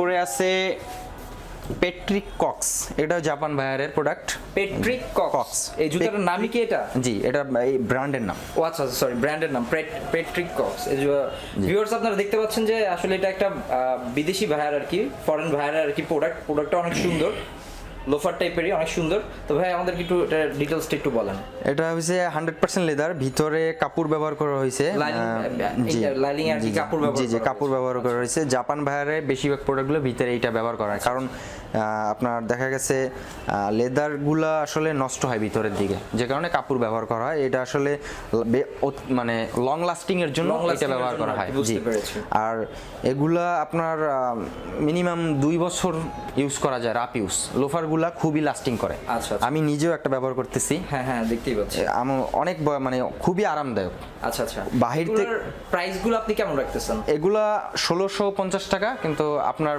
তারপরে আছে Patrick Cox এটা জাপান ভায়ারের প্রোডাক্ট পেট্রিক। কক্স এই জুতাটার নামই কি এটা? জি এটা এই ব্র্যান্ডের নাম। ও আচ্ছা সরি ব্র্যান্ডের নাম পেট্রিক কক্স এই ভিউয়ার্স আপনারা দেখতে পাচ্ছেন যে আসলে এটা একটা বিদেশি ভায়ার আর কি ফরেন ভাইয়ার আর কি প্রোডাক্ট প্রোডাক্টটা অনেক সুন্দর। লোফার টাইপেরই অনেক সুন্দর। তো ভাই আমাদেরকে একটু এটা ডিটেলসটা একটু বলেন। এটা হান্ড্রেড পার্সেন্ট লেদার ভিতরে কাপড় ব্যবহার করা হয়েছে এ আর কি কাপড় ব্যবহার জি জি কাপড় ব্যবহার করা হয়েছে। জাপান ভায়ারে বেশিরভাগ প্রোডাক্টগুলো ভিতরে এইটা ব্যবহার করা হয়। কারণ আপনার দেখা গেছে লেদারগুলা আসলে নষ্ট হয় ভিতরের দিকে। যে কারণে কাপড় ব্যবহার করা হয়। এটা আসলে মানে লং লাস্টিং এর জন্য এটা ব্যবহার করা হয়। জি। আর এগুলা আপনার মিনিমাম দুই বছর ইউজ করা যায় রাপ ইউজ লোফারগুলা খুবই লাস্টিং করে। আচ্ছা, আচ্ছা। আমি নিজেও একটা ব্যবহার করতেছি। হ্যাঁ হ্যাঁ দেখতেই পাচ্ছি। আমি অনেক মানে খুবই আরামদায়ক। আচ্ছা আচ্ছা। বাহির থেকে- প্রাইসগুলো আপনি কেমন রাখতেছেন? এগুলা ষোলোশো পঞ্চাশ টাকা কিন্তু আপনার